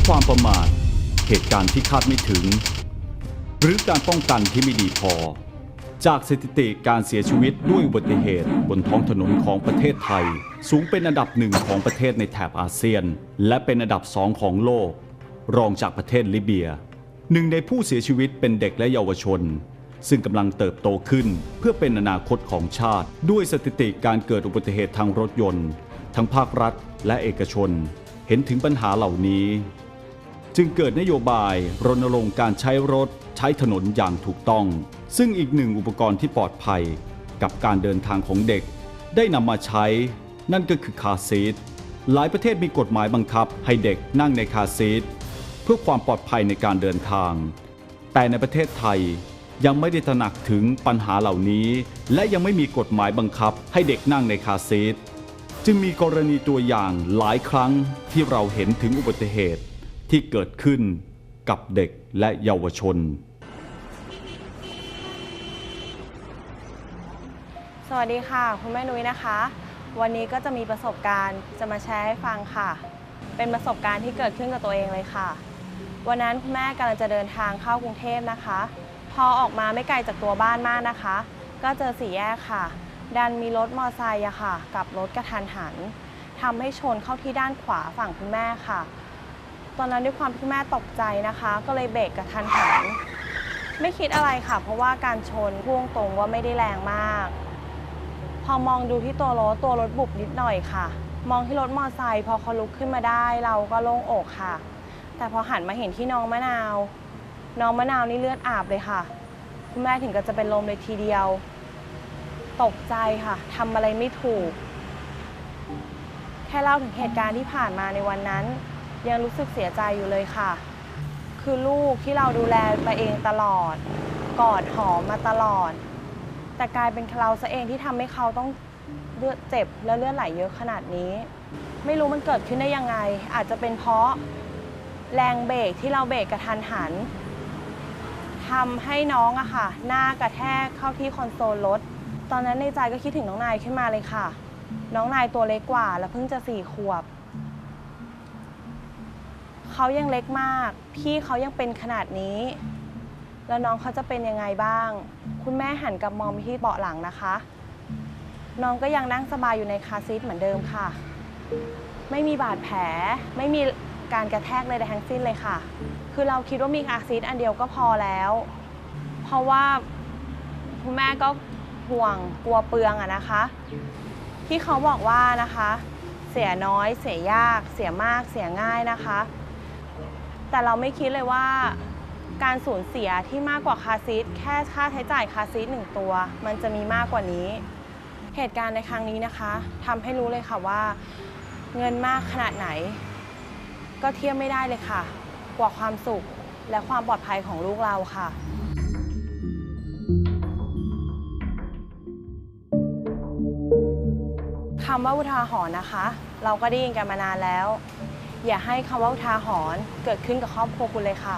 ราะความประมาท เหตุการณ์ที่คาดไม่ถึง หรือการป้องกันที่ไม่ดีพอ จากสถิติการเสียชีวิตด้วยอุบัติเหตุ บนท้องถนนของประเทศไทย สูงเป็นอันดับหนึ่งของประเทศในแถบอาเซียน และเป็นอันดับสองของโลก รองจากประเทศลิเบีย หนึ่งในผู้เสียชีวิตเป็นเด็กและเยาวชน ซึ่งกำลังเติบโตขึ้นเพื่อเป็นอนาคตของชาติ ด้วยสถิติการเกิดอุบัติเหตุทางรถยนต์ ทั้งภาครัฐและเอกชนเห็นถึงปัญหาเหล่านี้ จึงเกิดนโยบายรณรงค์การใช้รถใช้ถนนอย่างถูกต้อง ซึ่งอีกหนึ่งอุปกรณ์ที่ปลอดภัยกับการเดินทางของเด็ก ได้นำมาใช้ นั่นก็คือคาซีทหลายประเทศมีกฎหมายบังคับให้เด็กนั่งในคาซีทเพื่อความปลอดภัยในการเดินทาง แต่ในประเทศไทยยังไม่ได้ตระหนักถึงปัญหาเหล่านี้ และยังไม่มีกฎหมายบังคับให้เด็กนั่งในคาซีทจึงมีกรณีตัวอย่างหลายครั้งที่เราเห็นถึงอุบัติเหตุ ที่เกิดขึ้นกับเด็กและเยาวชน สวัสดีค่ะ คุณแม่นุ้ยนะคะ วันนี้ก็จะมีประสบการณ์จะมาแชร์ให้ฟังค่ะ เป็นประสบการณ์ที่เกิดขึ้นกับตัวเองเลยค่ะ วันนั้นคุณแม่กำลังจะเดินทางเข้ากรุงเทพนะคะ พอออกมาไม่ไกลจากตัวบ้านมากนะคะ ก็เจอสี่แยกค่ะ ดันมีรถมอเตอร์ไซค์ค่ะ กับรถกระทันหันทำให้ชนเข้าที่ด้านขวาฝั่งคุณแม่ค่ะ ตอนนั้นด้วยความที่แม่ตกใจนะคะ ก็เลยเบรกกระทันหันไม่คิดอะไรค่ะ เพราะว่าการชนพุ่งตรงว่าไม่ได้แรงมาก พอมองดูที่ตัวรถตัวรถบุบนิดหน่อยค่ะ มองที่รถมอเตอร์ไซค์พอเขาลุกขึ้นมาได้ เราก็โล่งอกค่ะ แต่พอหันมาเห็นที่น้องมะนาว น้องมะนาวนี่เลือดอาบเลยค่ะ คุณแม่ถึงกับจะเป็นลมเลยทีเดียว ตกใจค่ะทำอะไรไม่ถูก แค่เล่าถึงเหตุการณ์ที่ผ่านมาในวันนั้น ยังรู้สึกเสียใจอยู่เลยค่ะ คือลูกที่เราดูแลไปเองตลอด กอดหอมมาตลอด แต่กลายเป็นเราซะเองที่ทำให้เขาต้องเลือดเจ็บและเลือดไหลเยอะขนาดนี้ ไม่รู้มันเกิดขึ้นได้ยังไง อาจจะเป็นเพราะแรงเบรกที่เราเบรกกระทันหันทำให้น้องอะค่ะ หน้ากระแทกเข้าที่คอนโซลรถ ตอนนั้นในใจก็คิดถึงน้องนายขึ้นมาเลยค่ะ น้องนายตัวเล็กกว่าและเพิ่งจะสี่ขวบ เขายังเล็กมาก พี่เขายังเป็นขนาดนี้ แล้วน้องเขาจะเป็นยังไงบ้าง คุณแม่หันกลับมองไปที่เบาะหลังนะคะ น้องก็ยังนั่งสบายอยู่ในคาซีทเหมือนเดิมค่ะ ไม่มีบาดแผล ไม่มีการกระแทกเลยใดทั้งสิ้นเลยค่ะ คือเราคิดว่ามีคาซีทอันเดียวก็พอแล้ว เพราะว่าคุณแม่ก็ห่วงกลัวเปลืองอะนะคะ ที่เขาบอกว่านะคะ เสียน้อย เสียยาก เสียมาก เสียง่ายนะคะ แต่เราไม่คิดเลยว่าการสูญเสียที่มากกว่าคาซีทแค่ค่าใช้จ่ายคาซีทหนึ่งตัว มันจะมีมากกว่านี้ เหตุการณ์ในครั้งนี้นะคะทำให้รู้เลยค่ะว่า เงินมากขนาดไหน ก็เทียบไม่ได้เลยค่ะ กว่าความสุขและความปลอดภัยของลูกเราค่ะคำว่าอุทาหรณ์นะคะ เราก็ได้ยินกันมานานแล้ว อย่าให้คำว่าอุทาหรณ์เกิดขึ้นกับครอบครัวคุณเลยค่ะ